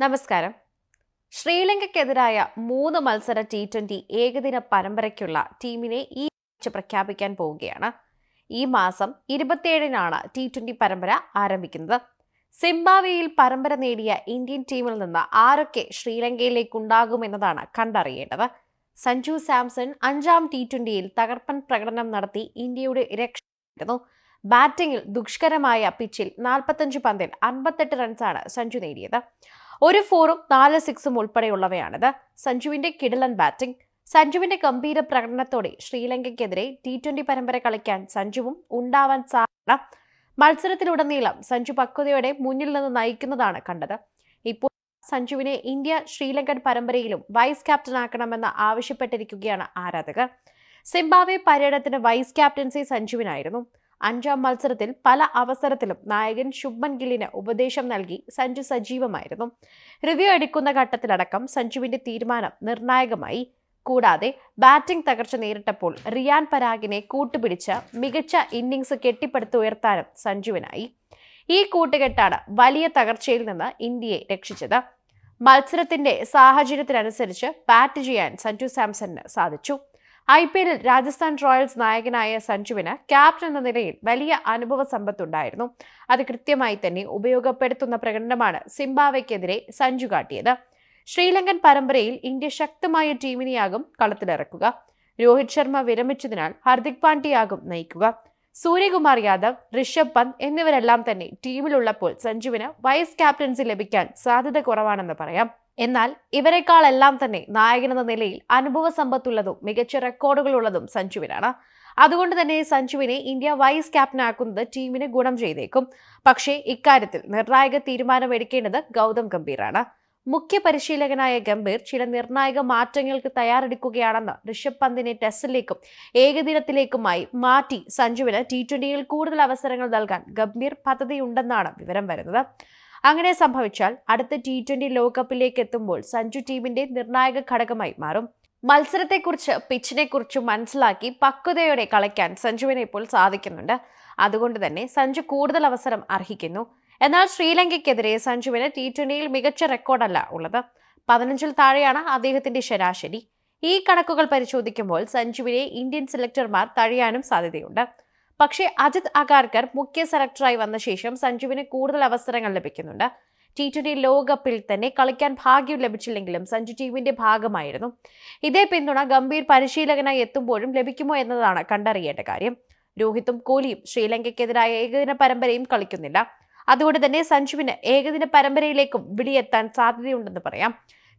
നമസ്കാരം. ശ്രീലങ്കയ്ക്കെതിരായ മൂന്ന് മത്സര ടി ട്വന്റി ഏകദിന പരമ്പരയ്ക്കുള്ള ടീമിനെ ഈ ആഴ്ച പ്രഖ്യാപിക്കാൻ പോവുകയാണ്. ഈ മാസം ഇരുപത്തിയേഴിനാണ് ടി ട്വന്റി പരമ്പര ആരംഭിക്കുന്നത്. സിംബാബ്വേയിൽ പരമ്പര നേടിയ ഇന്ത്യൻ ടീമിൽ നിന്ന് ആരൊക്കെ ശ്രീലങ്കയിലേക്കുണ്ടാകുമെന്നതാണ് കണ്ടറിയേണ്ടത്. സഞ്ജു സാംസൺ അഞ്ചാം ടി ട്വന്റിയിൽ തകർപ്പൻ പ്രകടനം നടത്തി ഇന്ത്യയുടെ രക്ഷ ബാറ്റിംഗിൽ ദുഷ്കരമായ പിച്ചിൽ നാൽപ്പത്തഞ്ച് പന്തിൽ അൻപത്തെട്ട് റൺസാണ് സഞ്ജു നേടിയത്. ഒരു ഫോറും നാല് സിക്സും ഉൾപ്പെടെയുള്ളവയാണിത്. സഞ്ജുവിന്റെ കിടലൻ ബാറ്റിംഗ് സഞ്ജുവിന്റെ ഗംഭീര പ്രകടനത്തോടെ ശ്രീലങ്കയ്ക്കെതിരെ ടി ട്വന്റി പരമ്പര കളിക്കാൻ സഞ്ജുവും ഉണ്ടാവാൻ സാധ്യത മത്സരത്തിലുടനീളം സഞ്ജു പക്വതയോടെ മുന്നിൽ നിന്ന് നയിക്കുന്നതാണ് കണ്ടത്. ഇപ്പോൾ സഞ്ജുവിനെ ഇന്ത്യ ശ്രീലങ്കൻ പരമ്പരയിലും വൈസ് ക്യാപ്റ്റനാക്കണമെന്ന് ആവശ്യപ്പെട്ടിരിക്കുകയാണ് ആരാധകർ. സിംബാബ്വെ പര്യടനത്തിന് വൈസ് ക്യാപ്റ്റൻസി സഞ്ജുവിനായിരുന്നു. അഞ്ചാം മത്സരത്തിൽ പല അവസരത്തിലും നായകൻ ശുഭ്മൻ ഗില്ലിന് ഉപദേശം നൽകി സഞ്ജു സജീവമായിരുന്നു. റിവ്യൂ എടുക്കുന്ന ഘട്ടത്തിലടക്കം സഞ്ജുവിന്റെ തീരുമാനം നിർണായകമായി. കൂടാതെ ബാറ്റിംഗ് തകർച്ച നേരിട്ടപ്പോൾ റിയാൻ പരാഗിനെ കൂട്ടുപിടിച്ച് മികച്ച ഇന്നിംഗ്സ് കെട്ടിപ്പടുത്തുയർത്താനും സഞ്ജുവിനായി. ഈ കൂട്ടുകെട്ടാണ് വലിയ തകർച്ചയിൽ നിന്ന് ഇന്ത്യയെ രക്ഷിച്ചത്. മത്സരത്തിന്റെ സാഹചര്യത്തിനനുസരിച്ച് ബാറ്റ് ചെയ്യാൻ സഞ്ജു സാംസണിന് സാധിച്ചു. ഐ പി എല്ലിൽ രാജസ്ഥാൻ റോയൽസ് നായകനായ സഞ്ജുവിന് ക്യാപ്റ്റൻ എന്ന നിലയിൽ വലിയ അനുഭവ സമ്പത്തുണ്ടായിരുന്നു. അത് കൃത്യമായി തന്നെ ഉപയോഗപ്പെടുത്തുന്ന പ്രകടനമാണ് സിംബാവയ്ക്കെതിരെ സഞ്ജു കാട്ടിയത്. ശ്രീലങ്കൻ പരമ്പരയിൽ ഇന്ത്യ ശക്തമായ ടീമിനെയാകും കളത്തിലിറക്കുക. രോഹിത് ശർമ്മ വിരമിച്ചതിനാൽ ഹർദിക് പാണ്ഡ്യയാകും നയിക്കുക. സൂര്യകുമാർ യാദവ് ഋഷഭ് പന്ത് എന്നിവരെല്ലാം തന്നെ ടീമിലുള്ളപ്പോൾ സഞ്ജുവിന് വൈസ് ക്യാപ്റ്റൻസി ലഭിക്കാൻ സാധ്യത കുറവാണെന്ന് പറയാം. എന്നാൽ ഇവരെക്കാളെല്ലാം തന്നെ നായകനെന്ന നിലയിൽ അനുഭവ സമ്പത്തുള്ളതും മികച്ച റെക്കോർഡുകളുള്ളതും സഞ്ജുവിനാണ്. അതുകൊണ്ട് തന്നെ സഞ്ജുവിനെ ഇന്ത്യ വൈസ് ക്യാപ്റ്റനാക്കുന്നത് ടീമിന് ഗുണം ചെയ്തേക്കും. പക്ഷേ ഇക്കാര്യത്തിൽ നിർണായക തീരുമാനമെടുക്കേണ്ടത് ഗൗതം ഗംഭീറാണ്. മുഖ്യ പരിശീലകനായ ഗംഭീർ ചില നിർണായക മാറ്റങ്ങൾക്ക് തയ്യാറെടുക്കുകയാണെന്ന് ഋഷഭ് പന്തിനെ ടെസ്റ്റിലേക്കും ഏകദിനത്തിലേക്കുമായി മാറ്റി സഞ്ജുവിന് ടി കൂടുതൽ അവസരങ്ങൾ നൽകാൻ ഗംഭീർ പദ്ധതിയുണ്ടെന്നാണ് വിവരം വരുന്നത്. അങ്ങനെ സംഭവിച്ചാൽ അടുത്ത ടി ട്വന്റി ലോകകപ്പിലേക്ക് എത്തുമ്പോൾ സഞ്ജു ടീമിന്റെ നിർണായക ഘടകമായി മാറും. മത്സരത്തെക്കുറിച്ച് പിച്ചിനെക്കുറിച്ചും മനസ്സിലാക്കി പക്വതയോടെ കളിക്കാൻ സഞ്ജുവിനെ ഇപ്പോൾ സാധിക്കുന്നുണ്ട്. അതുകൊണ്ട് തന്നെ സഞ്ജു കൂടുതൽ അവസരം അർഹിക്കുന്നു. എന്നാൽ ശ്രീലങ്കയ്ക്കെതിരെ സഞ്ജുവിന് ടി ട്വന്റിയിൽ മികച്ച റെക്കോർഡല്ല ഉള്ളത്. പതിനഞ്ചിൽ താഴെയാണ് അദ്ദേഹത്തിന്റെ ശരാശരി. ഈ കണക്കുകൾ പരിശോധിക്കുമ്പോൾ സഞ്ജുവിനെ ഇന്ത്യൻ സെലക്ടർമാർ തഴയാനും സാധ്യതയുണ്ട്. പക്ഷേ അജിത് അഗാർക്കർ മുഖ്യ സെലക്ടറായി വന്ന ശേഷം സഞ്ജുവിന് കൂടുതൽ അവസരങ്ങൾ ലഭിക്കുന്നുണ്ട്. ടി ട്വന്റി ലോകകപ്പിൽ തന്നെ കളിക്കാൻ ഭാഗ്യം ലഭിച്ചില്ലെങ്കിലും സഞ്ജു ടീമിന്റെ ഭാഗമായിരുന്നു. ഇതേ പിന്തുണ ഗംഭീർ പരിശീലകനായി എത്തുമ്പോഴും ലഭിക്കുമോ എന്നതാണ് കണ്ടറിയേണ്ട കാര്യം. രോഹിത്തും കോഹ്ലിയും ശ്രീലങ്കയ്ക്കെതിരായ ഏകദിന പരമ്പരയും കളിക്കുന്നില്ല. അതുകൊണ്ട് തന്നെ സഞ്ജുവിന് ഏകദിന പരമ്പരയിലേക്കും വിളിയെത്താൻ സാധ്യതയുണ്ടെന്ന് പറയാം.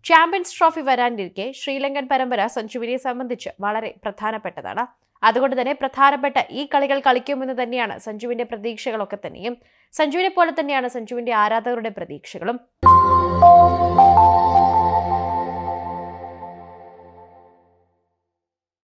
ചാമ്പ്യൻസ് ട്രോഫി വരാനിരിക്കെ ശ്രീലങ്കൻ പരമ്പര സഞ്ജുവിനെ സംബന്ധിച്ച് വളരെ പ്രധാനപ്പെട്ടതാണ്. അതുകൊണ്ട് തന്നെ പ്രധാനപ്പെട്ട ഈ കളികൾ കളിക്കുമെന്ന് തന്നെയാണ് സഞ്ജുവിന്റെ പ്രതീക്ഷകളൊക്കെ തന്നെയും. സഞ്ജുവിനെ പോലെ തന്നെയാണ് സഞ്ജുവിന്റെ ആരാധകരുടെ പ്രതീക്ഷകളും.